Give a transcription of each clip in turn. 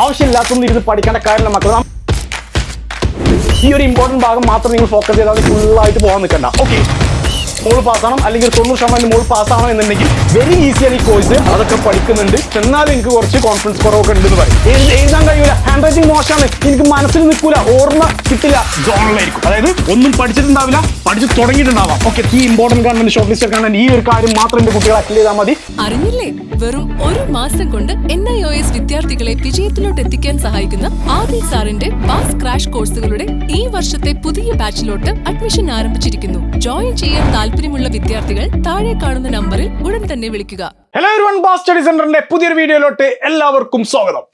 ആവശ്യമില്ലാത്തൊന്നും ഇരുന്ന് പഠിക്കേണ്ട കാര്യമില്ല മക്കളെ. ഈ ഒരു ഇമ്പോർട്ടന്റ് ഭാഗം മാത്രം നിങ്ങൾ ഫോക്കസ് ചെയ്താൽ ഫുള്ളായിട്ട് പോകാൻ നിൽക്കണ്ട. ഓക്കെ മോൾ പാസ്സാവണം അല്ലെങ്കിൽ തൊണ്ണൂറ് ശതമാനം മോൾ പാസ്സാവണം എന്നുണ്ടെങ്കിൽ വെരി ഈസിയാണ് ഈ കോഴ്സ് അതൊക്കെ പഠിക്കുന്നുണ്ട്. എന്നാലും എനിക്ക് കുറച്ച് കോൺഫിഡൻസ് കുറവൊക്കെ ഉണ്ടെന്ന് പറയും. എഴുതി- എഴുതാൻ കഴിയൂല. ഹാൻഡ് റൈറ്റിംഗ് മോശമാണ്. എനിക്ക് മനസ്സിൽ നിൽക്കൂല. ഓർമ്മ കിട്ടില്ല. ജോണലായിരിക്കും. അതായത് ഒന്നും പഠിച്ചിട്ടുണ്ടാവില്ല. പഠിച്ച് തുടങ്ങിയിട്ടുണ്ടാവാം. ഓക്കെ ഈ ഇമ്പോർട്ടന്റ് കാണുന്ന ഷോർട്ട് ലിസ്റ്റ് കാണാൻ ഈ ഒരു കാര്യം മാത്രം എന്റെ കുട്ടികൾ അറ്റൻഡ് ചെയ്താൽ മതി. അറിഞ്ഞില്ലേ? വെറും ഒരു മാസം കൊണ്ട് എൻ ഐ ഒ എസ് വിദ്യാർത്ഥികളെ വിജയത്തിലോട്ട് എത്തിക്കാൻ സഹായിക്കുന്ന ആദി സാറിന്റെ പാസ് ക്രാഷ് കോഴ്സുകളുടെ ഈ വർഷത്തെ പുതിയ ബാച്ചിലോട്ട് അഡ്മിഷൻ ആരംഭിച്ചിരിക്കുന്നു. ജോയിൻ ചെയ്യാൻ താല്പര്യമുള്ള വിദ്യാർത്ഥികൾ താഴെ കാണുന്ന നമ്പറിൽ ഉടൻ തന്നെ വിളിക്കുക. Hello everyone one bass study സെന്ററിന്റെ പുതിയൊരു വീഡിയോയിലോട്ട് എല്ലാവർക്കും സ്വാഗതം.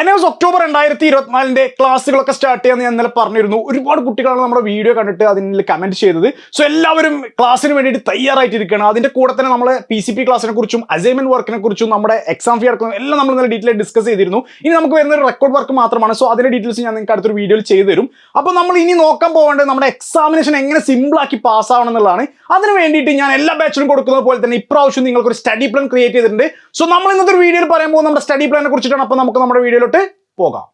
എന്നെ ഒക്ടോബർ രണ്ടായിരത്തി ഇരുപത്തിനാലിന്റെ ക്ലാസ്സുകളൊക്കെ സ്റ്റാർട്ട് ചെയ്യാന്ന് ഞാൻ ഇന്നലെ പറഞ്ഞിരുന്നു. ഒരുപാട് കുട്ടികളാണ് നമ്മുടെ വീഡിയോ കണ്ടിട്ട് അതിൽ കമന്റ് ചെയ്തത്. സോ എല്ലാവരും ക്ലാസ്സിന് വേണ്ടിയിട്ട് തയ്യാറായിട്ടിരിക്കുകയാണ്. അതിന്റെ കൂടെ തന്നെ നമ്മളെ പി സി പി ക്ലാസ്സിനെ കുറിച്ചും അസൈൻമെന്റ് വർക്കിനെ കുറിച്ചും നമ്മുടെ എക്സാം ഫീ അടക്കം എല്ലാം നമ്മൾ ഇന്നലെ ഡീറ്റെയിൽ ഡിസ്കസ് ചെയ്തിരുന്നു. ഇനി നമുക്ക് വരുന്ന ഒരു റെക്കോർഡ് വർക്ക് മാത്രമാണ്. സോ അതിന്റെ ഡീറ്റെയിൽസ് ഞാൻ നിങ്ങൾക്ക് അടുത്തൊരു വീഡിയോയിൽ ചെയ്തു തരും. അപ്പോൾ നമ്മൾ ഇനി നോക്കാൻ പോകേണ്ടത് നമ്മുടെ എക്സാമിനേഷൻ എങ്ങനെ സിമ്പിൾ ആക്കി പാസ് ആവണം എന്നുള്ളതാണ്. അതിന് വേണ്ടിയിട്ട് ഞാൻ എല്ലാ ബാച്ചിലും കൊടുക്കുന്ന പോലെ തന്നെ ഇപ്രാവശ്യം നിങ്ങൾക്ക് ഒരു സ്റ്റഡി പ്ലാൻ ക്രിയേറ്റ് ചെയ്തിട്ടുണ്ട്. സോ നമ്മൾ ഇന്നത്തെ ഒരു വീഡിയോയിൽ പറയുമ്പോൾ നമ്മുടെ സ്റ്റഡി പ്ലാനെ കുറിച്ചിട്ടാണ്. അപ്പോൾ നമുക്ക് നമ്മുടെ വീഡിയോയിലോട്ട് പോകാം.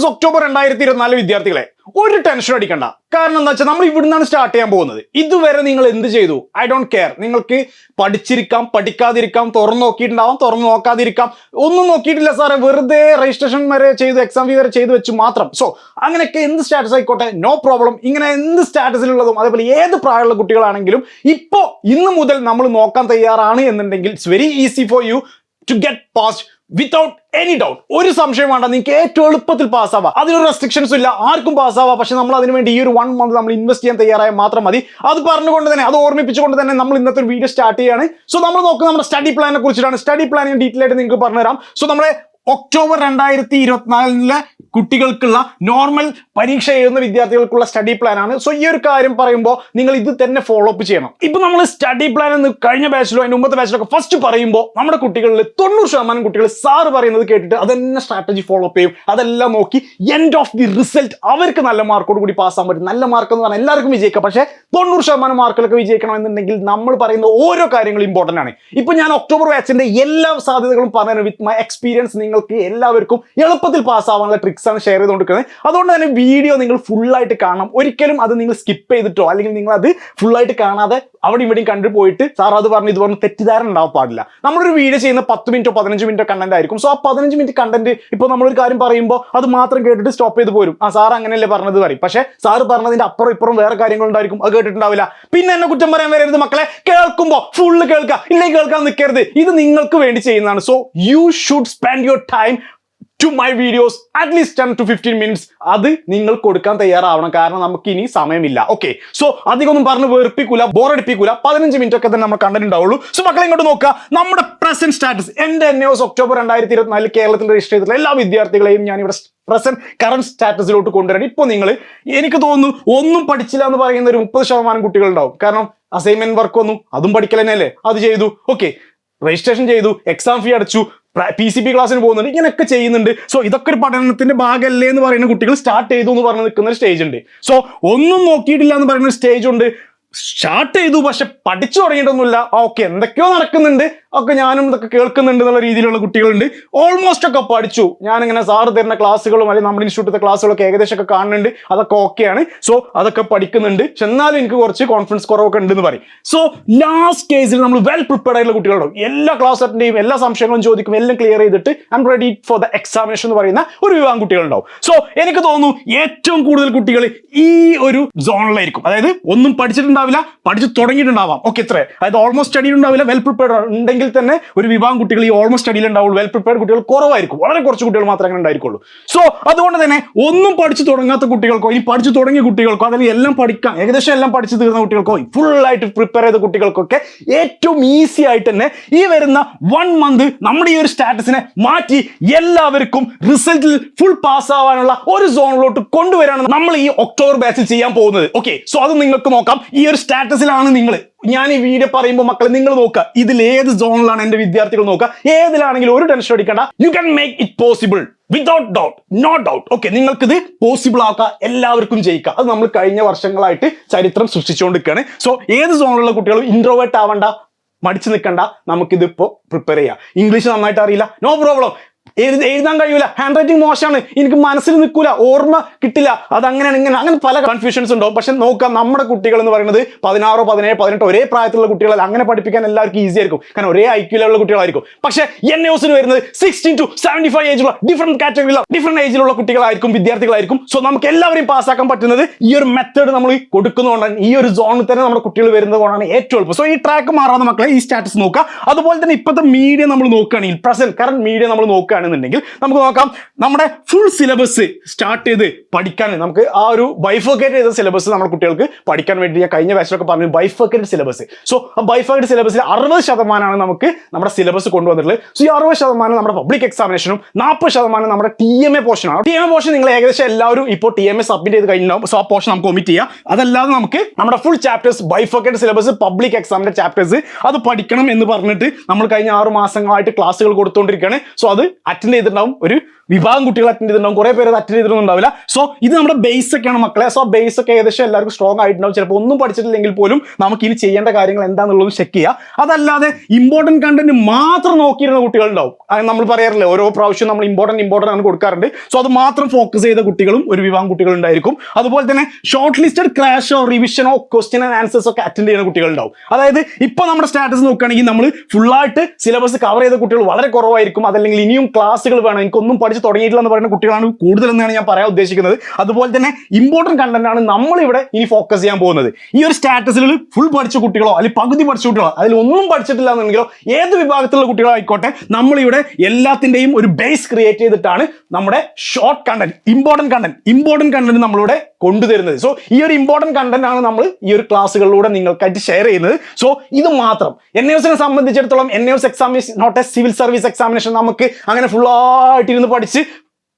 എൻ ഒക്ടോബർ രണ്ടായിരത്തി ഇരുപത്തിനാല് വിദ്യാർത്ഥികളെ ഒരു ടെൻഷൻ അടിക്കണ്ട. കാരണം എന്താ വെച്ചാൽ നമ്മൾ ഇവിടുന്നാണ് സ്റ്റാർട്ട് ചെയ്യാൻ പോകുന്നത്. ഇതുവരെ നിങ്ങൾ എന്ത് ചെയ്തു? ഐ ഡോണ്ട് കെയർ നിങ്ങൾക്ക് പഠിച്ചിരിക്കാം പഠിക്കാതിരിക്കാം തുറന്നു നോക്കിയിട്ടുണ്ടാവാം തുറന്നു നോക്കാതിരിക്കാം. ഒന്നും നോക്കിയിട്ടില്ല സാറേ വെറുതെ രജിസ്ട്രേഷൻ വരെ ചെയ്തു എക്സാം ഫീ വരെ ചെയ്തു വെച്ച് മാത്രം. സോ അങ്ങനെയൊക്കെ എന്ത് സ്റ്റാറ്റസ് ആയിക്കോട്ടെ? നോ പ്രോബ്ലം ഇങ്ങനെ എന്ത് സ്റ്റാറ്റസിലുള്ളതും അതേപോലെ ഏത് പ്രായമുള്ള കുട്ടികളാണെങ്കിലും ഇപ്പോ ഇന്ന് മുതൽ നമ്മൾ നോക്കാൻ തയ്യാറാണ് എന്നുണ്ടെങ്കിൽ it's very easy for you to get past without any doubt ഒരു സംശയം വേണ്ട നിങ്ങൾക്ക് ഏറ്റവും എളുപ്പത്തിൽ പാസ്സാവാം അതിനൊരു റെസ്ട്രിക്ഷൻസ് ഇല്ല ആർക്കും പാസ്സാവാം പക്ഷെ നമ്മൾ അതിനുവേണ്ടി ഈ ഒരു വൺ മന്ത് നമ്മൾ ഇൻവെസ്റ്റ് ചെയ്യാൻ തയ്യാറായ മാത്രം മതി. അത് പറഞ്ഞുകൊണ്ട് തന്നെ അത് ഓർമ്മിപ്പിച്ചുകൊണ്ട് തന്നെ നമ്മൾ ഇന്നത്തെ വീഡിയോ സ്റ്റാർട്ട് ചെയ്യാണ്. സോ നമ്മൾ നോക്കുന്നത് നമ്മുടെ സ്റ്റഡി പ്ലാനെ കുറിച്ചിട്ടാണ്. സ്റ്റഡി ഞാൻ ഡീറ്റെയിൽ ആയിട്ട് നിങ്ങൾക്ക് പറഞ്ഞുതരാം. സോ നമ്മുടെ ഒക്ടോബർ രണ്ടായിരത്തി ഇരുപത്തിനാലിലെ കുട്ടികൾക്കുള്ള നോർമൽ പരീക്ഷ എഴുതുന്ന വിദ്യാർത്ഥികൾക്കുള്ള സ്റ്റഡി പ്ലാൻ ആണ്. സോ ഈ ഒരു കാര്യം പറയുമ്പോൾ നിങ്ങൾ ഇത് തന്നെ ഫോളോ അപ്പ് ചെയ്യണം. ഇപ്പൊ നമ്മൾ സ്റ്റഡി പ്ലാൻ എന്ന് കഴിഞ്ഞ ബാച്ചിലോ അതിന് മുമ്പത്തെ ബാച്ചിലോ ഒക്കെ ഫസ്റ്റ് പറയുമ്പോൾ നമ്മുടെ കുട്ടികളിൽ തൊണ്ണൂറ് ശതമാനം കുട്ടികൾ സാറ് പറയുന്നത് കേട്ടിട്ട് അതന്നെ സ്ട്രാറ്റജി ഫോളോ അപ്പ് ചെയ്യും. അതെല്ലാം നോക്കി എൻഡ് ഓഫ് ദി റിസൾട്ട് അവർക്ക് നല്ല മാർക്കോട് കൂടി പാസ്സാൻ പറ്റും. നല്ല മാർക്ക് എന്ന് പറഞ്ഞാൽ എല്ലാവർക്കും വിജയിക്കാം. പക്ഷേ തൊണ്ണൂറ് ശതമാനം മാർക്കുകളൊക്കെ വിജയിക്കണം എന്നുണ്ടെങ്കിൽ നമ്മൾ പറയുന്ന ഓരോ കാര്യങ്ങളും ഇമ്പോർട്ടന്റ് ആണ്. ഇപ്പൊ ഞാൻ ഒക്ടോബർ ബാച്ചിന്റെ എല്ലാ സാധ്യതകളും പറഞ്ഞു വിത്ത് മൈ എക്സ്പീരിയൻസ് നിങ്ങൾക്ക് എല്ലാവർക്കും എളുപ്പത്തിൽ പാസ്സാവാനുള്ള ട്രിക്സ് ആണ് ഷെയർ ചെയ്തുകൊണ്ടിരിക്കുന്നത്. അതുകൊണ്ട് തന്നെ വീഡിയോ നിങ്ങൾ ഫുൾ ആയിട്ട് കാണണം. ഒരിക്കലും അത് നിങ്ങൾ സ്കിപ്പ് ചെയ്തിട്ടോ അല്ലെങ്കിൽ നിങ്ങൾ അത് ഫുൾ ആയിട്ട് കാണാതെ അവിടെ ഇവിടെയും കണ്ടു പോയിട്ട് സാർ അത് പറഞ്ഞു ഇത് പറഞ്ഞു തെറ്റിദ്ധാരണ ഉണ്ടാവാൻ പാടില്ല. നമ്മളൊരു വീഡിയോ ചെയ്യുന്ന പത്ത് മിനിറ്റോ പതിനഞ്ച് മിനിറ്റോ കണ്ടന്റ് ആയിരിക്കും. സോ ആ പതിനഞ്ച് മിനിറ്റ് കണ്ടന്റ് ഇപ്പോൾ നമ്മളൊരു കാര്യം പറയുമ്പോൾ അത് മാത്രം കേട്ടിട്ട് സ്റ്റോപ്പ് ചെയ്ത് പോരും. ആ സാർ അങ്ങനെയല്ലേ പറഞ്ഞത് പറയും. പക്ഷേ സാർ പറഞ്ഞതിന്റെ അപ്പുറം ഇപ്പുറം വേറെ കാര്യങ്ങളുണ്ടായിരിക്കും. അത് കേട്ടിട്ടുണ്ടാവില്ല. പിന്നെ എന്നെ കുറ്റം പറയാൻ വരരുത് മക്കളെ. കേൾക്കുമ്പോൾ ഫുള്ള് കേൾക്കുക ഇല്ലെങ്കിൽ കേൾക്കാൻ നിൽക്കരുത് ഇത് നിങ്ങൾക്ക് വേണ്ടി ചെയ്യുന്നതാണ്. So you should spend your time to my videos at least ten to fifteen minutes അത് നിങ്ങൾ കൊടുക്കാൻ തയ്യാറാവണം. കാരണം നമുക്ക് ഇനി സമയമില്ല. ഓക്കെ സോ അധികമൊന്നും പറഞ്ഞ് വെറുപ്പിക്കൂല ബോറടിപ്പിക്കൂല പതിനഞ്ച് മിനിറ്റ് ഒക്കെ തന്നെ നമ്മൾ കണ്ടന്റ് ഉണ്ടാവുള്ളൂ. സോ മക്കളെ ഇങ്ങോട്ട് നോക്കുക. നമ്മുടെ പ്രസന്റ് സ്റ്റാറ്റസ് എന്റെ എൻ എസ് ഒക്ടോബർ രണ്ടായിരത്തി ഇരുപത്തിനാലിൽ കേരളത്തിൽ രജിസ്റ്റർ ചെയ്തിട്ടുള്ള എല്ലാ വിദ്യാർത്ഥികളെയും ഞാൻ ഇവിടെ പ്രസന്റ് കറണ്ട് സ്റ്റാറ്റസിലോട്ട് കൊണ്ടുവരാൻ. ഇപ്പോൾ നിങ്ങൾ എനിക്ക് തോന്നുന്നു ഒന്നും പഠിച്ചില്ല എന്ന് പറയുന്ന ഒരു മുപ്പത് ശതമാനം കുട്ടികളുണ്ടാവും കാരണം അസൈൻമെന്റ് വർക്ക് വന്നു. അതും പഠിക്കൽ അല്ലേ അത് ചെയ്തു. ഓക്കെ രജിസ്ട്രേഷൻ ചെയ്തു. എക്സാം ഫീ അടച്ചു. പി സി പി ക്ലാസ്സിന് പോകുന്നുണ്ട്. ഇങ്ങനെയൊക്കെ ചെയ്യുന്നുണ്ട്. സോ ഇതൊക്കെ ഒരു പഠനത്തിന്റെ ഭാഗമല്ലേ എന്ന് പറയുന്ന കുട്ടികൾ സ്റ്റാർട്ട് ചെയ്തു എന്ന് പറഞ്ഞ് നിൽക്കുന്ന ഒരു സ്റ്റേജ് ഉണ്ട്. സോ ഒന്നും നോക്കിയിട്ടില്ല എന്ന് പറയുന്ന സ്റ്റേജ് ഉണ്ട്. സ്റ്റാർട്ട് ചെയ്തു പക്ഷെ പഠിച്ചു തുടങ്ങിയിട്ടൊന്നുമില്ല. ഓക്കെ എന്തൊക്കെയോ നടക്കുന്നുണ്ട്. ഒക്കെ ഞാനും ഇതൊക്കെ കേൾക്കുന്നുണ്ട് എന്നുള്ള രീതിയിലുള്ള കുട്ടികളുണ്ട്. ഓൾമോസ്റ്റ് ഒക്കെ പഠിച്ചു. ഞാനിങ്ങനെ സാറ് തരുന്ന ക്ലാസ്സുകളും അല്ലെങ്കിൽ നമ്മുടെ ഇൻസ്റ്റിറ്റ്യൂട്ടിലെ ക്ലാസ്സുകളൊക്കെ ഏകദേശം ഒക്കെ കാണുന്നുണ്ട്. അതൊക്കെ ഓക്കെയാണ് സോ അതൊക്കെ പഠിക്കുന്നുണ്ട്. എന്നാലും എനിക്ക് കുറച്ച് കോൺഫിഡൻസ് കുറവൊക്കെ ഉണ്ടെന്ന് പറയും. സോ ലാസ്റ്റ് കേസിൽ നമ്മൾ വെൽ പ്രിപ്പയർഡ് ആയിട്ടുള്ള കുട്ടികളുണ്ടാവും എല്ലാ ക്ലാസ് എല്ലാ സംശയങ്ങളും ചോദിക്കും. എല്ലാം ക്ലിയർ ചെയ്തിട്ട് I ready for the examination എന്ന് പറയുന്ന ഒരു വിഭാഗം കുട്ടികളുണ്ടാവും. സോ എനിക്ക് തോന്നുന്നു ഏറ്റവും കൂടുതൽ കുട്ടികൾ ഈ ഒരു സോണിലായിരിക്കും അതായത് ഒന്നും പഠിച്ചിട്ടുണ്ടാവില്ല പഠിച്ചു തുടങ്ങിയിട്ടുണ്ടാവാം. ഓക്കെ ഇത്രേ അതായത് ഓൾമോസ്റ്റ് സ്റ്റഡി ഉണ്ടാവില്ല വെൽ പ്രിപ്പയർഡ് ഉണ്ടെങ്കിൽ തന്നെ ഒരു വിഭാഗം കുട്ടികൾ ഈ ഓൾമോസ്റ്റ് സ്റ്റഡിയിൽ ഉണ്ടാവുള്ളൂ. വെൽ പ്രിപ്പയർഡ് കുട്ടികൾ കുറവായിരിക്കും. വളരെ കുറച്ച് കുട്ടികൾ മാത്രമേ അങ്ങനെ ഉണ്ടായിരിക്കുള്ളൂ. സോ അതുകൊണ്ട് തന്നെ ഒന്നും പഠിച്ചു തുടങ്ങാത്ത കുട്ടികൾക്കോ ഇനി പഠിച്ചു തുടങ്ങിയ കുട്ടികൾക്കോ അല്ലെങ്കിൽ എല്ലാം പഠിക്കാം ഏകദേശം എല്ലാം പഠിച്ചു തീർന്ന കുട്ടികൾക്കോ ഫുൾ ആയിട്ട് പ്രിപ്പയർ ചെയ്ത കുട്ടികൾക്കൊക്കെ ഏറ്റവും ഈസി ആയിട്ട് തന്നെ ഈ വരുന്ന വൺ മന്ത് നമ്മുടെ ഈ ഒരു സ്റ്റാറ്റസിനെ മാറ്റി എല്ലാവർക്കും റിസൾട്ടിൽ ഫുൾ പാസ് ആവാനുള്ള ഒരു സോണിലോട്ട് കൊണ്ടുവരാണ് നമ്മൾ ഈ ഒക്ടോബർ ബാച്ചിൽ ചെയ്യാൻ പോകുന്നത്. ഓക്കെ സോ അത് നിങ്ങൾക്ക് നോക്കാം. ഈ ഒരു സ്റ്റാറ്റസിലാണ് നിങ്ങൾ. ഞാൻ ഈ വീഡിയോ പറയുമ്പോൾ മക്കളെ നിങ്ങൾ നോക്കുക ഇതിൽ ഏത് സോണിലാണ് എന്റെ വിദ്യാർത്ഥികൾ നോക്കുക? ഏതിലാണെങ്കിലും ഒരു ടെൻഷൻ അടിക്കണ്ട. You can make it possible without doubt no doubt okay നിങ്ങൾക്കിത് പോസിബിൾ ആക്കുക. എല്ലാവർക്കും ജയിക്കുക. അത് നമ്മൾ കഴിഞ്ഞ വർഷങ്ങളായിട്ട് ചരിത്രം സൃഷ്ടിച്ചുകൊണ്ടിരിക്കുകയാണ്. സോ ഏത് സോണിലുള്ള കുട്ടികളും ഇൻട്രോവേർട്ട് ആവണ്ട മടിച്ചു നിൽക്കണ്ട. നമുക്കിതിപ്പോൾ പ്രിപ്പയർ ചെയ്യാം. ഇംഗ്ലീഷ് നന്നായിട്ട് അറിയില്ല. നോ പ്രോബ്ലം എഴുതി എഴുതാൻ കഴിയൂല. ഹാൻഡ് റൈറ്റിംഗ് മോശമാണ്. എനിക്ക് മനസ്സിൽ നിൽക്കൂല. ഓർമ്മ കിട്ടില്ല. അത് അങ്ങനെയാണ് ഇങ്ങനെ അങ്ങനെ പല കൺഫ്യൂഷൻസ് ഉണ്ടാവും. പക്ഷെ നോക്കാം നമ്മുടെ കുട്ടികൾ എന്ന് പറയുന്നത് പതിനാറോ പതിനേഴ് പതിനെട്ടോ ഒരേ പ്രായത്തിലുള്ള കുട്ടികളല്ല. അങ്ങനെ പഠിപ്പിക്കാൻ എല്ലാവർക്കും ഈസി ആയിരിക്കും. കാരണം ഒരേ ഐ ലെവലുള്ള കുട്ടികളായിരിക്കും. പക്ഷേ എൻ എസിന് വരുന്നത് സിക്സ്റ്റീൻ ടു സെവന്റി ഫൈവ് ഏജിലുള്ള ഡിഫറെന്റ് കാറ്റഗറിയിലുള്ള ഡിഫറെന്റ് ഏജിലുള്ള കുട്ടികളായിരിക്കും വിദ്യാർത്ഥികളായിരിക്കും. സോ നമുക്ക് എല്ലാവരെയും പാസ്സാക്കാൻ പറ്റുന്നത് ഈ ഒരു മെത്തേഡ് നമ്മൾ കൊടുക്കുന്നതുകൊണ്ടാണ്. ഈ ഒരു സോണിൽ തന്നെ നമ്മുടെ കുട്ടികൾ വരുന്നത് കൊണ്ടാണ് ഏറ്റവും എളുപ്പം. സോ ഈ ട്രാക്ക് മാറാതെ മക്കളെ ഈ സ്റ്റാറ്റസ് നോക്കുക. അതുപോലെ തന്നെ ഇപ്പോഴത്തെ മീഡിയ നമ്മൾ നോക്കുകയാണെങ്കിൽ പ്രസന്റ് കറണ്ട് മീഡിയ നമ്മൾ നോക്കുകയാണെന്നുണ്ടെങ്കിൽ നമുക്ക് നോക്കാം. നമ്മുടെ ഫുൾ സിലബസ് സ്റ്റാർട്ട് ചെയ്ത് പഠിക്കാൻ നമുക്ക് ആ ഒരു ബൈഫോക്കേറ്റ് ചെയ്ത സിലബസ് നമ്മുടെ കുട്ടികൾക്ക് പഠിക്കാൻ വേണ്ടി ഞാൻ കഴിഞ്ഞ ബാച്ചിലൊക്കെ പറഞ്ഞു ബൈഫോക്കേറ്റ് സിലബസ് സോ ആ ബൈഫോക്കേറ്റ് സിലബസിൽ അറുപത് ശതമാനമാണ് നമുക്ക് നമ്മുടെ സിലബസ് കൊണ്ടുവന്നിട്ടുള്ളത്. സോ ഈ അറുപത് ശതമാനം നമ്മുടെ പബ്ലിക് എക്സാമിനേഷനും നാൽപ്പത് ശതമാനം നമ്മുടെ ടി എം എ പോർഷനാണ് ടി എം എ പോർഷൻ നിങ്ങൾ ഏകദേശം എല്ലാവരും ഇപ്പോൾ ടി എം എ സബ്മിറ്റ് ചെയ്ത് കഴിഞ്ഞാൽ സോ ആ പോർഷൻ നമുക്ക് ഒമിറ്റ് ചെയ്യാം. അതല്ലാതെ നമുക്ക് നമ്മുടെ full chapters bifurcate syllabus public എക്സാമിന്റെ ചാപ്റ്റേഴ്സ് അത് പഠിക്കണം എന്ന് പറഞ്ഞിട്ട് നമ്മൾ കഴിഞ്ഞ ആറ് മാസങ്ങളായിട്ട് ക്ലാസ്സുകൾ കൊടുത്തുകൊണ്ടിരിക്കുകയാണ്. സോ അത് അറ്റൻഡ് ചെയ്തിട്ടുണ്ടാവും. ഒരു വിഭാഗം കുട്ടികൾ അറ്റൻഡ് ചെയ്തിട്ടുണ്ടാവും. കുറെ പേര് അറ്റൻഡ് അറ്റൻഡ് ചെയ്തിട്ടുണ്ടാവില്ല സോ ഇത് നമ്മുടെ ബേസ് ഒക്കെയാണ് മക്കളെ. സോ ബേസ് ഒക്കെ ഏകദേശം എല്ലാവർക്കും സ്ട്രോങ് ആയിട്ടുണ്ടാവും. ചിലപ്പോൾ ഒന്നും പഠിച്ചിട്ടില്ലെങ്കിൽ പോലും നമുക്ക് ഇനി ചെയ്യേണ്ട കാര്യങ്ങൾ എന്താണെന്നുള്ളത് ചെക്ക് ചെയ്യുക അതല്ലാതെ ഇമ്പോർട്ടന്റ് കണ്ടന്റ് മാത്രം നോക്കിയിരുന്ന കുട്ടികളുണ്ടാവും. നമ്മൾ പറയാറില്ലേ ഓരോ പ്രാവശ്യം നമ്മൾ ഇമ്പോർട്ടന്റ് ഇമ്പോർട്ടന്റ് ആണ് കൊടുക്കാറുണ്ട്. സോ അത് മാത്രം ഫോക്കസ് ചെയ്ത കുട്ടികളും ഒരു വിഭാഗം കുട്ടികൾ ഉണ്ടായിരിക്കും. അതുപോലെ തന്നെ ഷോർട്ട് ലിസ്റ്റഡ് ക്ലാഷോ റിവിഷനോ ക്വസ്റ്റ്യൻ ആൻഡ് ആൻസേഴ്സ് ഒക്കെ അറ്റൻഡ് ചെയ്യുന്ന കുട്ടികളുണ്ടാവും. അതായത് ഇപ്പോൾ നമ്മുടെ സ്റ്റാറ്റസ് നോക്കുകയാണെങ്കിൽ നമ്മൾ ഫുള്ളായിട്ട് സിലബസ് കവർ ചെയ്ത കുട്ടികൾ വളരെ കുറവായിരിക്കും. അതല്ലെങ്കിൽ ഇനിയും ക്ലാസ്സുകൾ വേണം. എനിക്കൊന്നും പഠിച്ച് തുടങ്ങിയിട്ടില്ല എന്ന് പറയുന്ന കുട്ടികളാണ് കൂടുതലെന്നാണ് ഞാൻ പറയാൻ ഉദ്ദേശിക്കുന്നത്. അതുപോലെ തന്നെ ഇമ്പോർട്ടന്റ് കണ്ടന്റ് ആണ് നമ്മൾ ഇവിടെ ഇനി ഫോക്കസ് ചെയ്യാൻ പോകുന്നത്. ഈ ഒരു സ്റ്റാറ്റസിൽ ഫുൾ പഠിച്ച കുട്ടികളോ അല്ലെങ്കിൽ പകുതി പഠിച്ച കുട്ടികളോ അതിൽ ഒന്നും പഠിച്ചിട്ടില്ല എന്നുണ്ടെങ്കിലോ ഏത് വിഭാഗത്തിലുള്ള കുട്ടികളായിക്കോട്ടെ നമ്മളിവിടെ എല്ലാത്തിന്റെയും ഒരു ബേസ് ക്രിയേറ്റ് ചെയ്തിട്ടാണ് നമ്മുടെ short content important content important content നമ്മളിവിടെ കൊണ്ടുതരുന്നത്. സോ ഈ ഒരു ഇമ്പോർട്ടന്റ് കണ്ടന്റ് ആണ് നമ്മൾ ഈ ഒരു ക്ലാസ്സുകളിലൂടെ നിങ്ങൾക്കായിട്ട് ഷെയർ ചെയ്യുന്നത്. സോ ഇത് മാത്രം. എൻ എസിനെ സംബന്ധിച്ചിടത്തോളം N S exam not a civil service examination നമുക്ക് അങ്ങനെ ഫുള്ളായിട്ട് ഇരുന്ന് പഠിച്ച്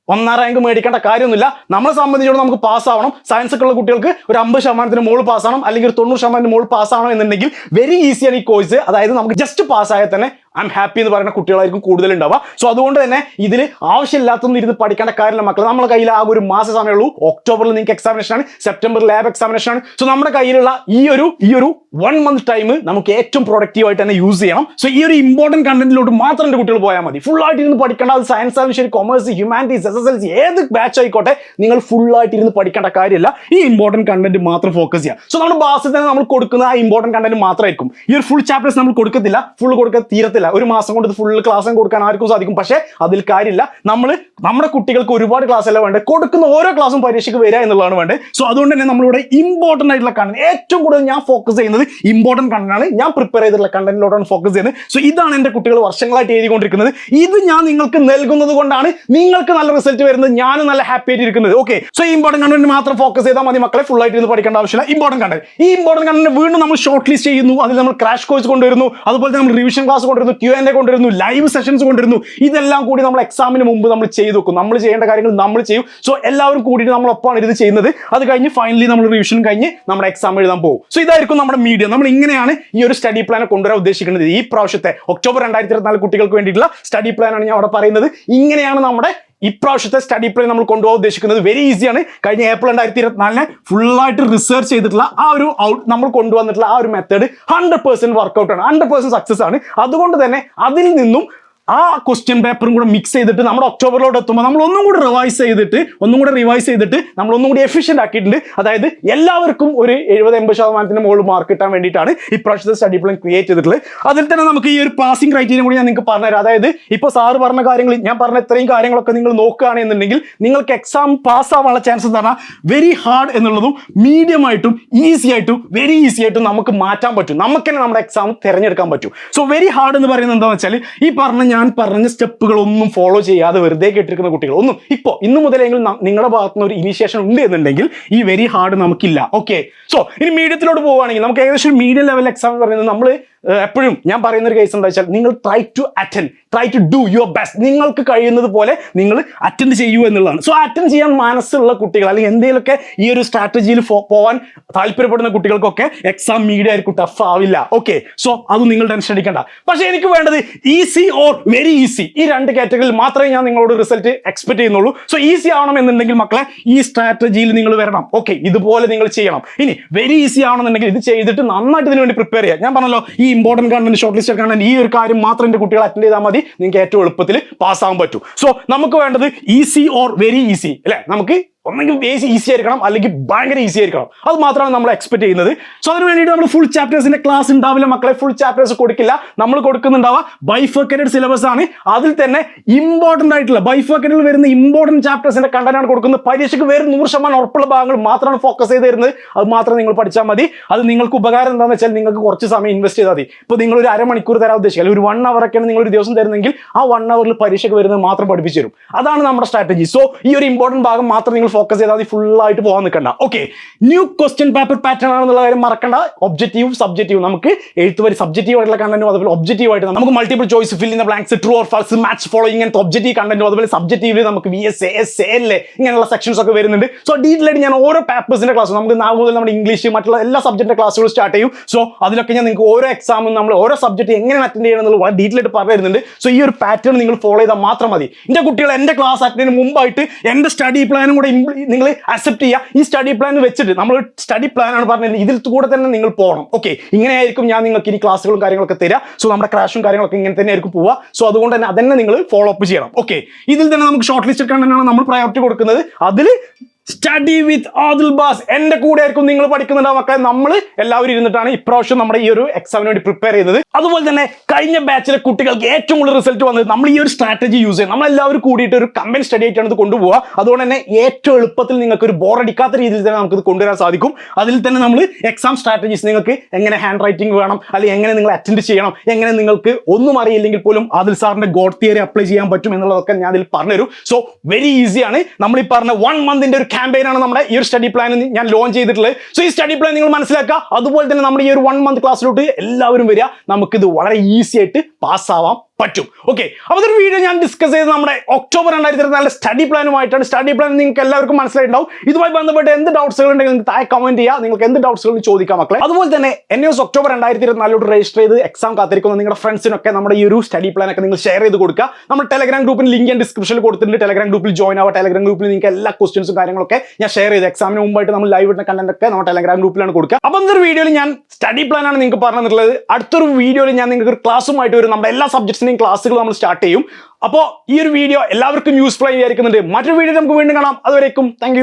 ഒന്നാം റാങ്ക് മേടിക്കേണ്ട കാര്യമൊന്നുമില്ല. നമ്മളെ സംബന്ധിച്ചോളം നമുക്ക് പാസ്സാവണം സയൻസ് ഒക്കെ ഉള്ള കുട്ടികൾക്ക് ഒരു അമ്പത് ശതമാനത്തിന് മുകളിൽ പാസ്സാവണം അല്ലെങ്കിൽ ഒരു തൊണ്ണൂറ് ശതമാനത്തിന് മുകളിൽ പാസ്സാവണം എന്നുണ്ടെങ്കിൽ വെരി ഈസിയാണ് ഈ കോഴ്സ് അതായത് നമുക്ക് ജസ്റ്റ് പാസ്സായാൽ തന്നെ ഐ എം ഹാപ്പി എന്ന് പറയുന്ന കുട്ടികളായിരിക്കും കൂടുതൽ ഉണ്ടാവുക സോ അതുകൊണ്ട് തന്നെ ഇതിൽ ആവശ്യമില്ലാത്തൊന്നും ഇരുന്ന് പഠിക്കേണ്ട കാര്യമില്ല മക്കൾ നമ്മുടെ കയ്യിൽ ആ ഒരു മാസ സമയമുള്ളൂ ഒക്ടോബറിൽ നിങ്ങൾക്ക് എക്സാമിനേഷൻ ആണ്. സെപ്റ്റംബർ ലാബ് എക്സാമിനേഷൻ ആണ്. സോ നമ്മുടെ കയ്യിലുള്ള ഈ ഒരു ഈ ഒരു വൺ മന്ത് ടൈം നമുക്ക് ഏറ്റവും പ്രൊഡക്റ്റീവ് ആയിട്ട് തന്നെ യൂസ് ചെയ്യണം. സോ ഈ ഒരു ഇമ്പോർട്ടന്റ് കണ്ടന്റിലോട്ട് മാത്രം എന്റെ കുട്ടികൾ പോയാൽ മതി. ഫുൾ ആയിട്ട് ഇരുന്ന് പഠിക്കേണ്ട. അത് സയൻസ് ആയാലും ശരി commerce humanities S S L C ഏത് ബാച്ച് ആയിക്കോട്ടെ നിങ്ങൾ ഫുൾ ആയിട്ട് ഇരുന്ന് പഠിക്കേണ്ട കാര്യമില്ല. ഈ ഇമ്പോർട്ടന്റ് കണ്ടന്റ് മാത്രം ഫോക്കസ് ചെയ്യുക സോ നമ്മുടെ ബാസിൽ തന്നെ നമ്മൾ കൊടുക്കുന്ന ആ ഇമ്പോർട്ടന്റ് കണ്ടന്റ് മാത്രമായിരിക്കും. ഈ ഒരു ഫുൾ ചാപ്റ്റേഴ്സ് നമ്മൾ കൊടുക്കത്തില്ല. ഫുൾ കൊടുക്കാൻ തീരത്തില്ല. ഒരു മാസം കൊണ്ട് ഫുൾ ക്ലാസ്സും കൊടുക്കാൻ ആർക്കും സാധിക്കും. പക്ഷേ അതിൽ കാര്യമില്ല. നമ്മൾ നമ്മുടെ കുട്ടികൾക്ക് ഒരുപാട് ക്ലാസ് അല്ല വേണ്ടത്? കൊടുക്കുന്ന ഓരോ ക്ലാസ്സും പരീക്ഷയ്ക്ക് വരിക എന്നുള്ളതാണ് വേണ്ടത്. സോ അതുകൊണ്ട് തന്നെ നമ്മളിവിടെ ഇമ്പോർട്ടന്റ് ആയിട്ടുള്ള കണ്ടന്റ് ഏറ്റവും കൂടുതൽ ഞാൻ ഫോക്കസ് ചെയ്യുന്നത് ഇമ്പോർട്ടന്റ് കണ്ടന്റാണ് ഞാൻ പ്രിപ്പയർ ചെയ്തിട്ടുള്ള കണ്ടന്റിലോട്ടാണ് ഫോക്കസ് ചെയ്യുന്നത്. സോ ഇതാണ് എന്റെ കുട്ടികൾ വർഷങ്ങളായിട്ട് എഴുതിക്കൊണ്ടിരിക്കുന്നത്. ഇത് ഞാൻ നിങ്ങൾക്ക് നൽകുന്നത് കൊണ്ടാണ് നിങ്ങൾക്ക് നല്ല റിസൾട്ട് വരുന്നത്. ഞാനും നല്ല ഹാപ്പി ആയിട്ട് ഇരിക്കുന്നത്. ഓക്കെ സോ ഈ ഇമ്പോർട്ടന്റ് കണ്ടന്റ് മാത്രം ഫോക്കസ് ചെയ്താൽ മതി മക്കളെ. ഫുൾ ആയിട്ട് ഇരുന്ന് പഠിക്കേണ്ട ആവശ്യമില്ല. ഇമ്പോർട്ടന്റ് കണ്ടന്റ് ഈ ഇമ്പോർട്ടന്റ് കണ്ടന്റ് വീണ്ടും നമ്മൾ ഷോർട്ട് ലിസ്റ്റ് ചെയ്യുന്നു. അതിൽ നമ്മൾ ക്രാഷ് കോഴ്സ് കൊണ്ടുവരുന്നു. അതുപോലെ നമ്മൾ റിവിഷൻ ക്ലാസ് കൊണ്ടുവരുന്നു. ക്യു എൻ എ കൊണ്ടുവരുന്നു. ലൈവ് സെഷൻസ് കൊണ്ടുവരുന്നു. ഇതെല്ലാം കൂടി നമ്മൾ എക്സാമിന് മുമ്പ് നമ്മൾ ചെയ്തു വെക്കും. നമ്മൾ ചെയ്യേണ്ട കാര്യങ്ങൾ നമ്മൾ ചെയ്യും. സോ എല്ലാവരും കൂടിയിട്ട് നമ്മൾ ഒപ്പമാണ് ഇത് ചെയ്യുന്നത്. അത് കഴിഞ്ഞ് ഫൈനലി നമ്മൾ റിവിഷൻ കഴിഞ്ഞ് നമ്മുടെ എക്സാം എഴുതാൻ പോകും. സോ ഇതായിരിക്കും നമ്മുടെ മീഡിയ നമ്മൾ ഇങ്ങനെയാണ് ഈ ഒരു സ്റ്റഡി പ്ലാൻ കൊണ്ടുവരാൻ ഉദ്ദേശിക്കുന്നത്. ഈ പ്രാവശ്യത്തെ ഒക്ടോബർ രണ്ടായിരത്തി ഇരുപത്തിനാല് കുട്ടികൾക്ക് വേണ്ടിയിട്ടുള്ള സ്റ്റഡി പ്ലാൻ ആണ് ഞാൻ അവിടെ പറയുന്നത്. ഇങ്ങനെയാണ് നമ്മുടെ ഇപ്രാവശ്യത്തെ സ്റ്റഡി പ്ലാൻ നമ്മൾ കൊണ്ടുപോകാൻ ഉദ്ദേശിക്കുന്നത്. വെരി ഈസിയാണ് കഴിഞ്ഞ ഏപ്രിൽ രണ്ടായിരത്തി ഇരുപത്തിനാലിനെ ഫുള്ളായിട്ട് റിസർച്ച് ചെയ്തിട്ടുള്ള ആ ഒരു ഔട്ട് നമ്മൾ കൊണ്ടുവന്നിട്ടുള്ള ആ ഒരു മെത്തേഡ് ഹൺഡ്രഡ് പെർസെന്റ് വർക്കൗട്ട് ആണ്. ഹൺഡ്രഡ് പെർസെന്റ് സക്സസ് ആണ്. അതുകൊണ്ട് തന്നെ അതിൽ നിന്നും ആ ക്വസ്റ്റ്യൻ പേപ്പറും കൂടെ മിക്സ് ചെയ്തിട്ട് നമ്മുടെ ഒക്ടോബറിലോട്ട് എത്തുമ്പോൾ നമ്മൾ ഒന്നും കൂടി റിവൈസ് ചെയ്തിട്ട് ഒന്നും കൂടി റിവൈസ് ചെയ്തിട്ട് നമ്മൾ ഒന്നും കൂടി എഫിഷ്യന്റ് ആക്കിയിട്ടുണ്ട്. അതായത് എല്ലാവർക്കും ഒരു എഴുപത് എൺപത് ശതമാനത്തിന് മുകളിൽ മാർക്ക് കിട്ടാൻ വേണ്ടിയിട്ടാണ് ഈ ഇപ്രാവശ്യത്തെ സ്റ്റഡി പ്ലാൻ ക്രിയേറ്റ് ചെയ്തിട്ടുള്ളത്. അതിൽ തന്നെ നമുക്ക് ഈ ഒരു പാസിംഗ് ക്രൈറ്റീരിയ കൂടി ഞാൻ നിങ്ങൾക്ക് പറഞ്ഞുതരാം. അതായത് ഇപ്പോൾ സാറ് പറഞ്ഞ കാര്യങ്ങൾ ഞാൻ പറഞ്ഞ ഇത്രയും കാര്യങ്ങളൊക്കെ നിങ്ങൾ നോക്കുകയാണെന്നുണ്ടെങ്കിൽ നിങ്ങൾക്ക് എക്സാം പാസ് ആവാനുള്ള ചാൻസ് പറഞ്ഞാൽ വെരി ഹാർഡ് എന്നുള്ളതും മീഡിയം ആയിട്ടും ഈസി ആയിട്ടും വെരി ഈസി ആയിട്ടും നമുക്ക് മാറ്റാൻ പറ്റും. നമുക്ക് തന്നെ നമ്മുടെ എക്സാം തിരഞ്ഞെടുക്കാൻ പറ്റും. സോ വെരി ഹാർഡ് എന്ന് പറയുന്നത് എന്താണെന്ന് വെച്ചാൽ ഈ പറഞ്ഞ ഞാൻ പറഞ്ഞ സ്റ്റെപ്പുകളൊന്നും ഫോളോ ചെയ്യാതെ വെറുതെ കേട്ടിരിക്കുന്ന കുട്ടികൾ. ഒന്നും ഇപ്പോൾ ഇന്ന് മുതലെങ്കിലും നിങ്ങളുടെ ഭാഗത്ത് നിന്ന് ഒരു ഇനിഷ്യേഷൻ ഉണ്ട് എന്നുണ്ടെങ്കിൽ ഈ വെരി ഹാർഡ് നമുക്കില്ല. ഓക്കെ സോ ഇനി മീഡിയത്തിലോട്ട് പോവുകയാണെങ്കിൽ നമുക്ക് ഏകദേശം മീഡിയം ലെവൽ എക്സാം പറയുന്നത് നമ്മൾ എപ്പോഴും ഞാൻ പറയുന്ന ഒരു കേസ് എന്താ വെച്ചാൽ നിങ്ങൾ try to attend try to do your best നിങ്ങൾക്ക് കഴിയുന്നത് പോലെ നിങ്ങൾ അറ്റൻഡ് ചെയ്യൂ എന്നുള്ളതാണ്. സോ അറ്റൻഡ് ചെയ്യാൻ മനസ്സുള്ള കുട്ടികൾ അല്ലെങ്കിൽ എന്തെങ്കിലുമൊക്കെ ഈ ഒരു സ്ട്രാറ്റജിയിൽ പോകാൻ താല്പര്യപ്പെടുന്ന കുട്ടികൾക്കൊക്കെ എക്സാം മീഡിയ ആയിരിക്കും ടഫ് ആവില്ല. ഓക്കെ സോ അത് നിങ്ങൾ ടെൻഷൻ അടിക്കേണ്ട. പക്ഷേ എനിക്ക് വേണ്ടത് ഈസി ഓർ വെരി ഈസി ഈ രണ്ട് കാറ്റഗറിയിൽ മാത്രമേ ഞാൻ നിങ്ങളോട് റിസൾട്ട് എക്സ്പെക്ട് ചെയ്യുന്നുള്ളൂ. സോ ഈസി ആവണം എന്നുണ്ടെങ്കിൽ മക്കളെ ഈ സ്ട്രാറ്റജിയിൽ നിങ്ങൾ വരണം. ഓക്കെ ഇതുപോലെ നിങ്ങൾ ചെയ്യണം. ഇനി വെരി ഈസി ആവണമെന്നുണ്ടെങ്കിൽ ഇത് ചെയ്തിട്ട് നന്നായിട്ട് ഇതിനുവേണ്ടി പ്രിപ്പയർ ചെയ്യാം ഞാൻ പറഞ്ഞല്ലോ ഈ important content short listed content ഈ ഒരു കാര്യം മാത്രം എന്റെ കുട്ടികൾ അറ്റൻഡ് ചെയ്താൽ മതി. നിങ്ങൾക്ക് ഏറ്റവും എളുപ്പത്തിൽ പാസ്സാകാൻ പറ്റും. സോ നമുക്ക് വേണ്ടത് ഈസി ഓർ വെരി ഈസി അല്ലേ? നമുക്ക് ഒന്നെങ്കിൽ ബേസ് ഈസി ആയിരിക്കണം അല്ലെങ്കിൽ ഭയങ്കര ഈസി ആയിരിക്കണം. അത് മാത്രമാണ് നമ്മൾ എക്സ്പെക്ട് ചെയ്യുന്നത്. സോ അതിന് വേണ്ടിയിട്ട് നമ്മൾ ഫുൾ ചാപ്റ്റേഴ്സിന്റെ ക്ലാസ് ഉണ്ടാവില്ല മക്കളെ. ഫുൾ ചാപ്റ്റേഴ്സ് കൊടുക്കില്ല. നമ്മൾ കൊടുക്കുന്നുണ്ടാവുക ബൈഫക്കറ്റഡ് സിലബസ് ആണ്. അതിൽ തന്നെ ഇമ്പോർട്ടന്റ് ആയിട്ടുള്ള ബൈഫക്കറ്റിൽ വരുന്ന ഇമ്പോർട്ടന്റ് ചാപ്റ്റേഴ്സിന്റെ കണ്ടന്റ് ആണ് കൊടുക്കുന്നത്. പരീക്ഷയ്ക്ക് വേറെ നൂറ് ശതമാനം ഉറപ്പുള്ള ഭാഗങ്ങൾ മാത്രമാണ് ഫോക്കസ് ചെയ്ത് തരുന്നത്. അത് മാത്രം നിങ്ങൾ പഠിച്ചാൽ മതി. അത് നിങ്ങൾക്ക് ഉപകാരം എന്താണെന്ന് വെച്ചാൽ നിങ്ങൾക്ക് കുറച്ച് സമയം ഇൻവെസ്റ്റ് ചെയ്താൽ മതി. ഇപ്പോൾ നിങ്ങൾ ഒരു അരമണിക്കൂർ തരാൻ ഉദ്ദേശിക്കുക അല്ലെങ്കിൽ ഒരു വൺ അവർ ഒക്കെയാണ് നിങ്ങൾ ഒരു ദിവസം തരുന്നെങ്കിൽ ആ വൺ അവറിൽ പരീക്ഷയ്ക്ക് വരുന്നത് മാത്രം പഠിപ്പിച്ചു തരും. അതാണ് നമ്മുടെ സ്ട്രാറ്റജി സോ ഈ ഒരു ഇമ്പോർട്ടന്റ് ഭാഗം മാത്രം നിങ്ങൾ ഫോക്കസ് ചെയ്താൽ മതി ഫുള്ളായിട്ട് പോകാൻ നിൽക്കണ്ട okay new question paper pattern ആണെന്നുള്ള കാര്യം മറക്കണ്ട. ഒബ്ജക്റ്റീവ് സബ്ജക്റ്റീവ് നമുക്ക് എഴുത്തുവരി സബ്ജക്റ്റീവ് ആയിട്ടുള്ള കണ്ടന്റും അതുപോലെ ഒബ്ജക്റ്റീവ് ആയിട്ട് നമുക്ക് multiple choice fill in blanks true or false match follow ഇങ്ങനത്തെ ഒബ്ജക്റ്റീവ് കണ്ടന്റും അതുപോലെ സബ്ജക്റ്റീവിൽ നമുക്ക് വി എസ് എസ് എൽ ഇങ്ങനെയുള്ള സെക്ഷൻസ് ഒക്കെ വരുന്നുണ്ട്. സോ ഡീറ്റെയിൽ ആയിട്ട് ഞാൻ ഓരോ പേപ്പേഴ്സിന്റെ ക്ലാസ് നമുക്ക് നാളെ മുതൽ നമ്മുടെ ഇംഗ്ലീഷ് മറ്റുള്ള എല്ലാ സബ്ജക്റ്റിന്റെ ക്ലാസ്സുകൾ സ്റ്റാർട്ട് ചെയ്യും. സോ അതിലൊക്കെ ഞാൻ നിങ്ങൾക്ക് ഓരോ എക്സാമും നമ്മൾ ഓരോ സബ്ജക്റ്റ് എങ്ങനെ അറ്റൻഡ് ചെയ്യണം എന്നുള്ള വളരെ ഡീറ്റെയിൽ ആയിട്ട് പറഞ്ഞു സോ ഈ ഒരു പാറ്റേൺ നിങ്ങൾ ഫോളോ ചെയ്താൽ മാത്രം മതി. എന്റെ കുട്ടികൾ എന്റെ ക്ലാസ് അറ്റൻഡിന് മുമ്പായിട്ട് എന്റെ സ്റ്റഡി പ്ലാനും കൂടെ നിങ്ങൾ അക്സെപ്റ്റ് ചെയ്യുക. ഈ സ്റ്റഡി പ്ലാൻ വെച്ചിട്ട് നമ്മൾ സ്റ്റഡി പ്ലാൻ ആണ് പറഞ്ഞത്. ഇതിൽ കൂടെ തന്നെ നിങ്ങൾ പോകണം ഓക്കെ ഇങ്ങനെയായിരിക്കും ഞാൻ നിങ്ങൾക്ക് ഇനി ക്ലാസ്സുകളും കാര്യങ്ങളൊക്കെ തരിക സോ നമ്മുടെ ക്രാഷും കാര്യങ്ങളൊക്കെ ഇങ്ങനെ തന്നെ ആയിരിക്കും പോവുക. സോ അതുകൊണ്ട് തന്നെ അതന്നെ നിങ്ങൾ ഫോളോ അപ്പ് ചെയ്യണം. ഓക്കെ ഇതിൽ തന്നെ നമുക്ക് ഷോർട്ട് ലിസ്റ്റ് കണ്ടന്റാണ് നമ്മൾ പ്രയോറിറ്റി കൊടുക്കുന്നത്. അതിൽ സ്റ്റഡി വിത്ത് ആദുൽ ബാസ് എന്റെ കൂടെ ആയിരിക്കും നിങ്ങൾ പഠിക്കുന്നുണ്ടാവും മക്കളെ. നമ്മൾ എല്ലാവരും ഇരുന്നിട്ടാണ് ഇപ്രാവശ്യം നമ്മുടെ ഈ ഒരു എക്സാമിന് വേണ്ടി പ്രിപ്പയർ ചെയ്തത്. അതുപോലെ തന്നെ കഴിഞ്ഞ ബാച്ചിലെ കുട്ടികൾക്ക് ഏറ്റവും കൂടുതൽ റിസൾട്ട് വന്നത് നമ്മൾ ഈ ഒരു സ്ട്രാറ്റജി യൂസ് ചെയ്യും നമ്മളെല്ലാവരും കൂടിയിട്ട് ഒരു കമ്പനി സ്റ്റഡി ആയിട്ടാണ് ഇത് കൊണ്ടുപോകുക അതുകൊണ്ട് തന്നെ ഏറ്റവും എളുപ്പത്തിൽ നിങ്ങൾക്ക് ഒരു ബോറടിക്കാത്ത രീതിയിൽ തന്നെ നമുക്ക് ഇത് കൊണ്ടുവരാൻ സാധിക്കും. അതിൽ തന്നെ നമ്മൾ എക്സാം സ്ട്രാറ്റജീസ് നിങ്ങൾക്ക് എങ്ങനെ ഹാൻഡ് റൈറ്റിംഗ് വേണം അല്ലെങ്കിൽ എങ്ങനെ നിങ്ങൾ അറ്റൻഡ് ചെയ്യണം എങ്ങനെ നിങ്ങൾക്ക് ഒന്നും അറിയില്ലെങ്കിൽ പോലും ആദിൽ സാറിന്റെ ഗോഡ് തിയറി അപ്ലൈ ചെയ്യാൻ പറ്റും എന്നുള്ളതൊക്കെ ഞാൻ അതിൽ പറഞ്ഞുതരും സോ വെരി ഈസിയാണ് നമ്മൾ ഈ പറഞ്ഞ വൺ മന്തിന്റെ ഒരു ക്യാമ്പയിൻ ആണ് നമ്മുടെ ഈ ഒരു സ്റ്റഡി പ്ലാൻ ഞാൻ ലോഞ്ച് ചെയ്തിട്ടുള്ളത്. സോ ഈ സ്റ്റഡി പ്ലാൻ നിങ്ങൾ മനസ്സിലാക്കുക. അതുപോലെ തന്നെ നമ്മുടെ ഈ ഒരു വൺ മന്ത് ക്ലാസ്സിലോട്ട് എല്ലാവരും വരിക. നമുക്കിത് വളരെ ഈസി ആയിട്ട് പാസ്സാവാം പറ്റും. ഓക്കെ അപ്പോൾ ഒരു വീഡിയോ ഞാൻ ഡിസ്കസ് ചെയ്ത് നമ്മുടെ ഒക്ടോബർ രണ്ടായിരത്തി ഇരുപത്തിനാല് സ്റ്റഡി പ്ലാനുമായിട്ടാണ് സ്റ്റഡി പ്ലാൻ നിങ്ങൾക്ക് എല്ലാവർക്കും മനസ്സിലായിട്ടുണ്ടാവും. ഇതുമായി ബന്ധപ്പെട്ട് എന്ത് ഡൗട്ട്സുകൾ ഉണ്ടെങ്കിൽ നിങ്ങൾക്ക് താഴെ കമന്റ് ചെയ്യുക നിങ്ങൾക്ക് എന്ത് ഡൗട്ട്സുകൾ ചോദിക്കാം മക്കളെ. അതുപോലെ തന്നെ എൻ എസ് ഒക്ടോബർ രണ്ടായിരത്തി ഇരുപത്തിനാലോട്ട് രജിസ്റ്റർ ചെയ്ത് എക്സാം കാത്തിരിക്കുന്ന നിങ്ങളുടെ ഫ്രണ്ട്സിനൊക്കെ നമ്മുടെ ഈ ഒരു സ്റ്റഡി പ്ലാൻ ഒക്കെ നിങ്ങൾ ഷെയർ ചെയ്ത് കൊടുക്കുക. നമ്മൾ ടെലഗ്രാം ഗ്രൂപ്പിന് ലിങ്ക് ഞാൻ ഡിസ്ക്രിപ്ഷനിൽ കൊടുത്തിട്ടുണ്ട്. ടെലഗ്രാം ഗ്രൂപ്പിൽ ജോയിൻ ആവുക. ടെലഗ്രാം ഗ്രൂപ്പിൽ നിങ്ങൾക്ക് എല്ലാ ക്വസ്റ്റ്യൻസും കാര്യങ്ങളൊക്കെ ഞാൻ ഷെയർ ചെയ്ത് എക്സാമിന് മുമ്പായിട്ട് നമ്മൾ ലൈവ് ഇടുന്ന കണ്ടന്റ് ഒക്കെ നമ്മുടെ ടെലഗ്രാം ഗ്രൂപ്പിലാണ് കൊടുക്കുക. അപ്പം എന്തൊരു വീഡിയോയിൽ ഞാൻ സ്റ്റഡി പ്ലാനാണ് നിങ്ങൾക്ക് പറഞ്ഞിട്ടുള്ളത്. അടുത്തൊരു വീഡിയോയിൽ ഞാൻ നിങ്ങൾക്ക് ഒരു ക്ലാസ്സുമായിട്ട് വരും. നമ്മുടെ എല്ലാ സബ്ജക്ട്സിനെയും ക്ലാസ്സുകൾ നമ്മൾ സ്റ്റാർട്ട് ചെയ്യും. അപ്പോൾ ഈ ഒരു വീഡിയോ എല്ലാവർക്കും യൂസ്ഫുൾ ആയി വിചാരിക്കുന്നുണ്ട്. മറ്റൊരു വീഡിയോ നമുക്ക് വീണ്ടും കാണാം. അതുവരേക്കും താങ്ക്